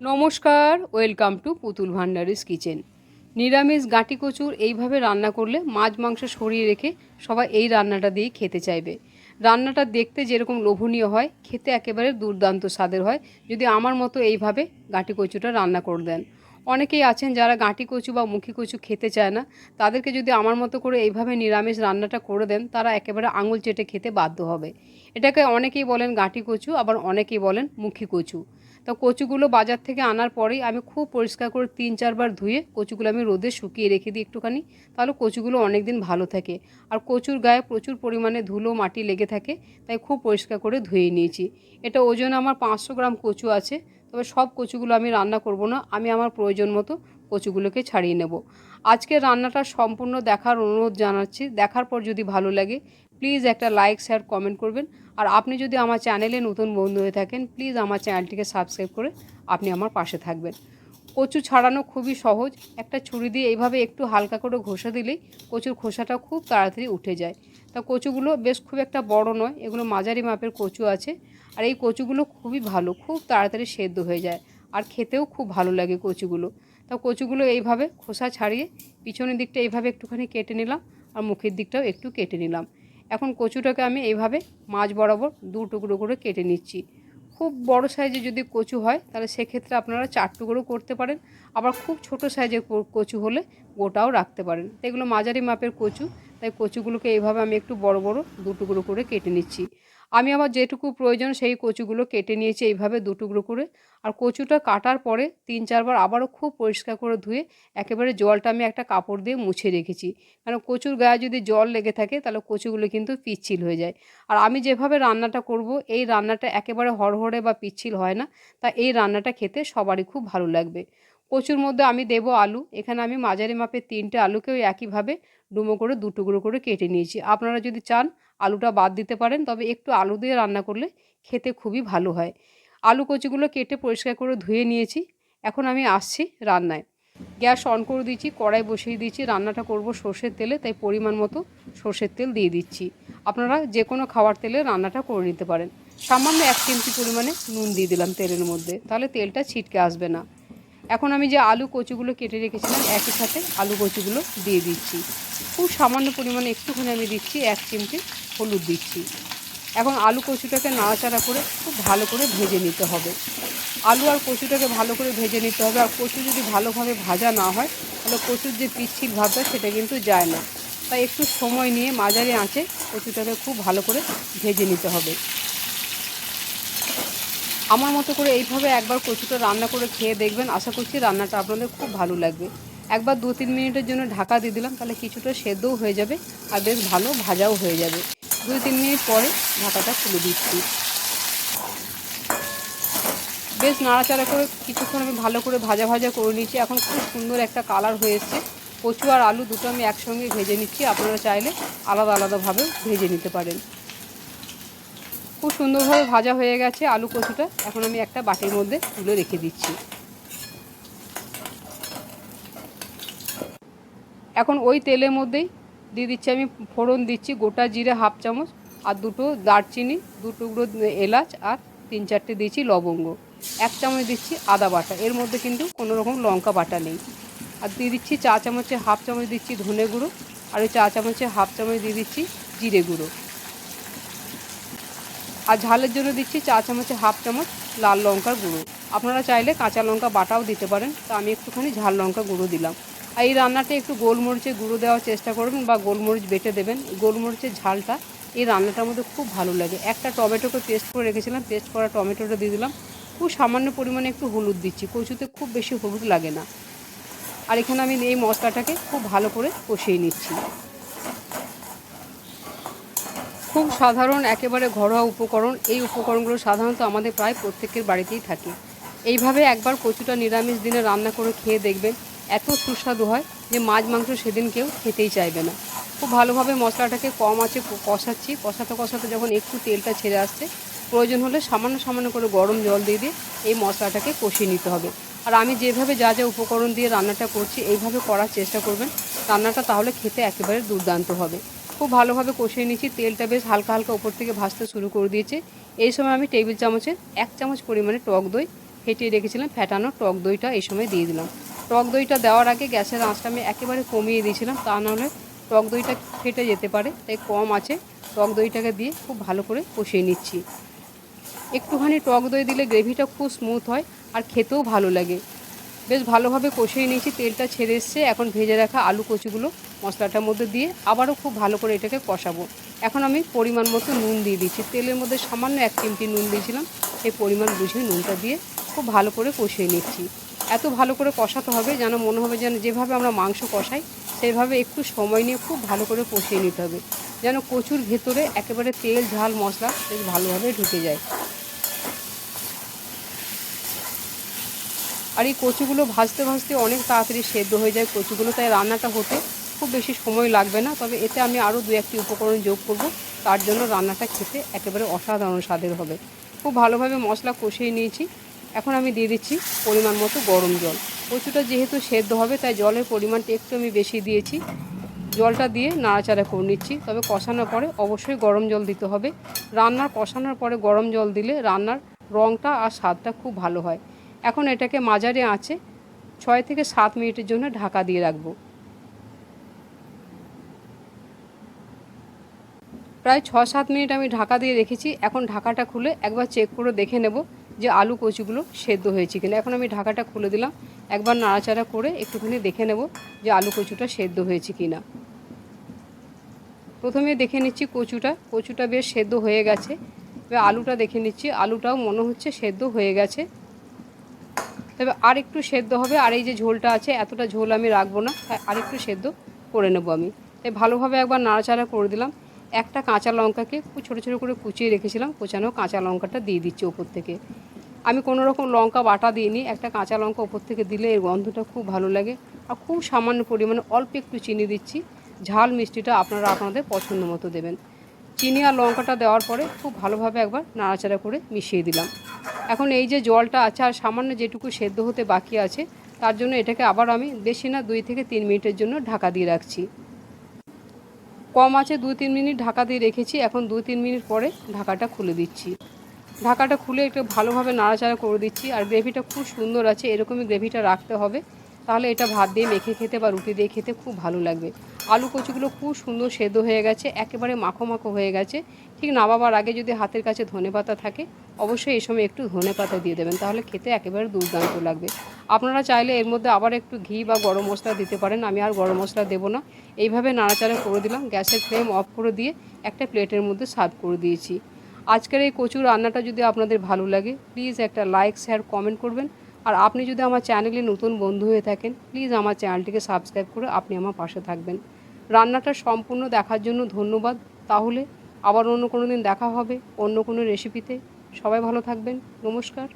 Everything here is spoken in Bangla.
নমস্কার, ওয়েলকাম টু পুতুল ভান্ডারিস কিচেন। নিরামিষ গাঁটি কচুর এইভাবে রান্না করলে মাছ মাংস সরিয়ে রেখে সবাই এই রান্নাটা দিয়েই খেতে চাইবে। রান্নাটা দেখতে যেরকম লোভনীয় হয়, খেতে একেবারে দুর্দান্ত স্বাদের হয়। যদি আমার মতো এইভাবে গাঁটি কচুটা রান্না করে দেন। অনেকেই আছেন যারা গাঁটি কচু বা মুখি কচু খেতে চায় না। তাদেরকে যদি আমার মতো করে এইভাবে নিরামিষ রান্নাটা করে দেন, তারা একেবারে আঙুল চেটে খেতে বাধ্য হবে। এটাকে অনেকেই বলেন গাঁটি কচু, আবার অনেকেই বলেন মুখি কচু। তো কচুগুলো বাজার থেকে আনার পরেই আমি খুব পরিষ্কার করে তিন চারবার ধুয়ে কচুগুলো আমি রোদে শুকিয়ে রেখে দিই একটুখানি, তাহলে কচুগুলো অনেক দিন ভালো থাকে। আর কচুর গায়ে প্রচুর পরিমাণে ধুলো মাটি লেগে থাকে, তাই খুব পরিষ্কার করে ধুয়ে নিয়েছি। এটা ওজন আমার পাঁচশো গ্রাম কচু আছে, তবে সব কচুগুলো আমি রান্না করব না, আমি আমার প্রয়োজন মতো কচুগুলোকে ছাড়িয়ে নেব। আজকের রান্নাটা সম্পূর্ণ দেখার অনুরোধ জানাচ্ছি, দেখার পর যদি ভালো লাগে প্লিজ একটা লাইক, শেয়ার, কমেন্ট করবেন। আর আপনি যদি আমার চ্যানেলে নতুন বন্ধু হয়ে থাকেন, প্লিজ আমার চ্যানেলটিকে সাবস্ক্রাইব করে আপনি আমার পাশে থাকবেন। কচু ছাড়ানো খুবই সহজ। একটা ছুরি দিয়ে এইভাবে একটু হালকা করে ঘষে দিলেই কচুর খোসাটা খুব তাড়াতাড়ি উঠে যায়। তা কচুগুলো বেশ খুব একটা বড় নয়, এগুলো মাঝারি মাপের কচু আছে। আর এই কচুগুলো খুবই ভালো, খুব তাড়াতাড়ি সেদ্ধ হয়ে যায়। আর খেতেও খুব ভালো লাগে কচুগুলো। তা কচুগুলো এইভাবে খোসা ছাড়িয়ে পিছনের দিকটা এইভাবে একটুখানি কেটে নিলাম, আর মুখের দিকটাও একটু কেটে নিলাম। এখন কচুটাকে আমি এইভাবে মাছ বরাবর দু টুকরো করে কেটে নিচ্ছি। খুব বড় সাইজে যদি কচু হয়, তাহলে সেক্ষেত্রে আপনারা চার টুকরো করতে পারেন। আবার খুব ছোট সাইজের কচু হলে গোটাও রাখতে পারেন। এগুলো মাঝারি মাপের কচু, তাই কচুগুলোকে এইভাবে আমি একটু বড় বড় দু টুকরো করে কেটে নিচ্ছি। আমি আবার যেটুকু প্রয়োজন সেই কচুগুলো কেটে নিয়েছি এইভাবে দুটুকরো করে। আর কচুটা কাটার পরে তিন চারবার আবারও খুব পরিষ্কার করে ধুয়ে একেবারে জলটা আমি একটা কাপড় দিয়ে মুছে রেখেছি। কারণ কচুর গায়ে যদি জল লেগে থাকে তাহলে কচুগুলো কিন্তু পিচ্ছিল হয়ে যায়। আর আমি যেভাবে রান্নাটা করব, এই রান্নাটা একেবারে হড়হড়ে বা পিচ্ছিল হয় না, তা এই রান্নাটা খেতে সবারই খুব ভালো লাগবে। কচুর মধ্যে আমি দেবো আলু, এখানে আমি মাঝারি মাপের তিনটে আলুকেও একইভাবে ডুমো করে দু টুকরো করে কেটে নিয়েছি। আপনারা যদি চান আলুটা বাদ দিতে পারেন, তবে একটু আলু দিয়ে রান্না করলে খেতে খুবই ভালো হয়। আলু কচিগুলো কেটে পরিষ্কার করে ধুয়ে নিয়েছি, এখন আমি আসছি রান্নায়। গ্যাস অন করে দিয়েছি, কড়াই বসিয়ে দিচ্ছি রান্নাটা করব সর্ষের তেলে, তাই পরিমাণ মতো সর্ষের তেল দিয়ে দিচ্ছি। আপনারা যে কোনো খাবার তেলে রান্নাটা করে নিতে পারেন। সামান্য এক চিমটি পরিমাণে নুন দিয়ে দিলাম তেলের মধ্যে, তাহলে তেলটা ছিটকে আসবে না। এখন আমি যে আলু কচুগুলো কেটে রেখেছিলাম, একই সাথে আলু কচুগুলো দিয়ে দিচ্ছি। খুব সামান্য পরিমাণে একটুখানি আমি দিচ্ছি, এক চিমটি। হলুদ দিচ্ছি। এখন আলু কচুটাকে নাড়াচাড়া করে খুব ভালো করে ভেজে নিতে হবে। আলু আর কচুটাকে ভালো করে ভেজে নিতে হবে। আর কচু যদি ভালোভাবে ভাজা না হয়, তাহলে কচুর যে পিচ্ছিল ভাবটা সেটা কিন্তু যায় না। তাই একটু সময় নিয়ে মাঝারি আঁচে কচুটাকে খুব ভালো করে ভেজে নিতে হবে। আমার মতো করে এইভাবে একবার কচুটা রান্না করে খেয়ে দেখবেন। আশা করছি রান্নাটা আপনাদের খুব ভালো লাগবে। একবার দু তিন মিনিটের জন্য ঢাকা দিয়ে দিলাম, তাহলে কিছুটা সেদ্ধও হয়ে যাবে আর বেশ ভালো ভাজাও হয়ে যাবে। দুই, তিন মিনিট পরে ঢাকাটা খুলে দিচ্ছি। বেশ নাড়াচাড়া করে কিছুক্ষণ আমি ভালো করে ভাজা ভাজা করে নিচ্ছি এখন খুব সুন্দর একটা কালার হয়েছে কচু আর আলু দুটো আমি একসঙ্গে ভেজে নিচ্ছি। আপনারা চাইলে আলাদা আলাদাভাবে ভেজে নিতে পারেন। খুব সুন্দরভাবে ভাজা হয়ে গেছে আলু কচুটা। এখন আমি একটা বাটির মধ্যে তুলে রেখে দিচ্ছি। এখন ওই তেলের মধ্যেই দিয়ে দিচ্ছি আমি ফোড়ন দিচ্ছি গোটা জিরে হাফ চামচ আর দুটো দারচিনি, দু টুকরো এলাচ আর তিন চারটে দিচ্ছি লবঙ্গ। এক চামচ দিচ্ছি আদা বাটা, এর মধ্যে কিন্তু কোনো রকম লঙ্কা বাটা নেই। আর দিয়ে দিচ্ছি চা চামচে হাফ চামচ দিচ্ছি ধনে গুঁড়ো আর ওই চা চামচে হাফ চামচ দিয়ে দিচ্ছি জিরে গুঁড়ো। আর ঝালের জন্য দিচ্ছি চা চামচে হাফ চামচ লাল লঙ্কার গুঁড়ো। আপনারা চাইলে কাঁচা লঙ্কা বাটাও দিতে পারেন, তো আমি একটুখানি ঝাল লঙ্কা গুঁড়ো দিলাম। আর এই রান্নাটা একটু গোলমরিচের গুঁড়ো দেওয়ার চেষ্টা করবেন বা গোলমরিচ বেটে দেবেন। গোলমরিচের ঝালটা এই রান্নাটার মধ্যে খুব ভালো লাগে। একটা টমেটোকে পেস্ট করে রেখেছিলাম, পেস্ট করা টমেটোটা দিয়ে দিলাম। খুব সামান্য পরিমাণে একটু হলুদ দিচ্ছি, কচুতে খুব বেশি হলুদ লাগে না। আর এখানে আমি এই মশলাটাকে খুব ভালো করে কষিয়ে নিচ্ছি। খুব সাধারণ, একেবারে ঘরোয়া উপকরণ। এই উপকরণগুলো সাধারণত আমাদের প্রায় প্রত্যেকের বাড়িতেই থাকে। এইভাবে একবার কচুটা নিরামিষ দিনে রান্না করে খেয়ে দেখবেন এত সুস্বাদু হয় যে মাছ, মাংস সেদিন কেউ খেতেই চাইবে না। খুব ভালোভাবে মশলাটাকে কম আছে কষাচ্ছি। কষাতে কষাতে যখন একটু তেলটা ছেড়ে আসছে, প্রয়োজন হলে সামান্য সামান্য করে গরম জল দিয়ে দিয়ে এই মশলাটাকে কষিয়ে নিতে হবে। আর আমি যেভাবে যা যা উপকরণ দিয়ে রান্নাটা করছি, এইভাবে করার চেষ্টা করবেন। রান্নাটা তাহলে খেতে একেবারে দুর্দান্ত হবে। খুব ভালোভাবে কষিয়ে নিচ্ছি তেলটা বেশ হালকা হালকা উপর থেকে ভাজতে শুরু করে দিয়েছে। এই সময় আমি টেবিল চামচের এক চামচ পরিমাণে টক দই, ফেটিয়ে রেখেছিলাম ফ্যাটানো টক দইটা এই সময় দিয়ে দিলাম। টক দইটা দেওয়ার আগে গ্যাসের আঁচটা আমি একেবারে কমিয়ে দিয়েছিলাম, তা নাহলে টক দইটা ফেটে যেতে পারে, তাই কম আছে। টক দইটাকে দিয়ে খুব ভালো করে কষিয়ে নিচ্ছি। একটুখানি টক দই দিলে গ্রেভিটা খুব স্মুথ হয় আর খেতেও ভালো লাগে। বেশ ভালোভাবে কষিয়ে নিয়েছি, তেলটা ছেড়ে এসছে, এখন ভেজে রাখা আলু কচুগুলো মশলাটার মধ্যে দিয়ে আবারও খুব ভালো করে এটাকে কষাবো। এখন আমি পরিমাণ মতো নুন দিয়ে দিচ্ছি, তেলের মধ্যে সামান্য এক চিমটি নুন দিয়েছিলাম, সেই পরিমাণ বুঝে নুনটা দিয়ে খুব ভালো করে কষিয়ে নিচ্ছি। এত ভালো করে কষাতে হবে যেন মনে হবে যেন যেভাবে আমরা মাংস কষাই সেইভাবে একটু সময় নিয়ে খুব ভালো করে কষিয়ে নিতে হবে। যেন কচুর ভেতরে একেবারে তেল, ঝাল, মশলা বেশ ভালোভাবে ঢুকে যায়। আর এই কচুগুলো ভাজতে ভাজতে অনেক তাড়াতাড়ি সেদ্ধ হয়ে যায় কচুগুলো, তাই রান্নাটা হতে খুব বেশি সময় লাগবে না। তবে এতে আমি আরও দু একটি উপকরণ যোগ করব, তার জন্য রান্নাটা খেতে একেবারে অসাধারণ স্বাদের হবে। খুব ভালোভাবে মশলা কষিয়ে নিয়েছি। এখন আমি দিয়ে দিচ্ছি পরিমাণ মতো গরম জল। কচুটা যেহেতু সেদ্ধ হবে, তাই জলের পরিমাণটা একটু আমি বেশি দিয়েছি। জলটা দিয়ে নাড়াচাড়া করে নিচ্ছি, তবে কষানোর পরে অবশ্যই গরম জল দিতে হবে। রান্নার কষানোর পরে গরম জল দিলে রান্নার রঙটা আর স্বাদটা খুব ভালো হয়। এখন এটাকে মাঝারি আঁচে ছয় থেকে সাত মিনিটের জন্য ঢাকা দিয়ে রাখব। প্রায় ছ সাত মিনিট আমি ঢাকা দিয়ে রেখেছি। এখন ঢাকাটা খুলে একবার চেক করে দেখে নেব যে আলু কচুগুলো সেদ্ধ হয়েছে কিনা। এখন আমি ঢাকাটা খুলে দিলাম। একবার নাড়াচাড়া করে একটুখানি দেখে নেব যে আলু কচুটা সেদ্ধ হয়েছে কিনা। প্রথমে দেখে নিচ্ছি কচুটা। কচুটা বেশ সেদ্ধ হয়ে গেছে। এবার আলুটা দেখে নিচ্ছি। আলুটাও মনে হচ্ছে সেদ্ধ হয়ে গেছে। তবে আর একটু সেদ্ধ হবে। আর এই যে ঝোলটা আছে, এতটা ঝোল আমি রাখব না। তাই আর একটু সেদ্ধ করে নেব আমি। তাই ভালোভাবে একবার নাড়াচাড়া করে দিলাম। একটা কাঁচা লঙ্কাকে ছোটো ছোটো করে কুচিয়ে রেখেছিলাম, কুচানো কাঁচা লঙ্কাটা দিয়ে দিচ্ছি ওপর থেকে। আমি কোনো রকম লঙ্কা বাটা দিইনি, একটা কাঁচা লঙ্কা ওপর থেকে দিলে এর গন্ধটা খুব ভালো লাগে। আর খুব সামান্য পরিমাণে অল্প একটু চিনি দিচ্ছি, ঝাল মিষ্টিটা আপনারা আপনাদের পছন্দ মতো দেবেন। চিনি আর লঙ্কাটা দেওয়ার পরে খুব ভালোভাবে একবার নাড়াচাড়া করে মিশিয়ে দিলাম। এখন এই যে জলটা আছে আর সামান্য যেটুকু সেদ্ধ হতে বাকি আছে, তার জন্য এটাকে আবার আমি বেশি না দুই থেকে তিন মিনিটের জন্য ঢাকা দিয়ে রাখছি। কম আছে দু তিন মিনিট ঢাকা দিয়ে রেখেছি। এখন দু তিন মিনিট পরে ঢাকাটা খুলে দিচ্ছি। ঢাকাটা খুলে একটু ভালোভাবে নাড়াচাড়া করে দিচ্ছি। আর গ্রেভিটা খুব সুন্দর আছে, এরকমই গ্রেভিটা রাখতে হবে। তাহলে এটা ভাত দিয়ে মেখে খেতে বা রুটি দিয়ে খেতে খুব ভালো লাগবে। আলু কচুগুলো খুব সুন্দর সেদ্ধ হয়ে গেছে, একেবারে মাখো মাখো হয়ে গেছে। ঠিক নামাবার আগে যদি হাতের কাছে ধনে পাতা থাকে, অবশ্যই এই সময় একটু ধনে পাতা দিয়ে দেবেন, তাহলে খেতে একেবারে দুর্দান্ত লাগবে। আপনারা চাইলে এর মধ্যে আবার একটু ঘি বা গরম মশলা দিতে পারেন, আমি আর গরম মশলা দেবো না। এইভাবে নাড়াচাড়া করে দিলাম, গ্যাসের ফ্লেম অফ করে দিয়ে একটা প্লেটের মধ্যে সার্ভ করে দিয়েছি। আজকের এই কচুর রান্নাটা যদি আপনাদের ভালো লাগে, প্লিজ একটা লাইক, শেয়ার, কমেন্ট করবেন। আর আপনি যদি আমার চ্যানেলে নতুন বন্ধু হয়ে থাকেন প্লিজ আমার চ্যানেলটিকে সাবস্ক্রাইব করে আপনি আমার পাশে থাকবেন। রান্নাটা সম্পূর্ণ দেখার জন্য ধন্যবাদ। তাহলে আবার অন্য কোনো দিন দেখা হবে অন্য কোনো রেসিপিতে সবাই ভালো থাকবেন। নমস্কার।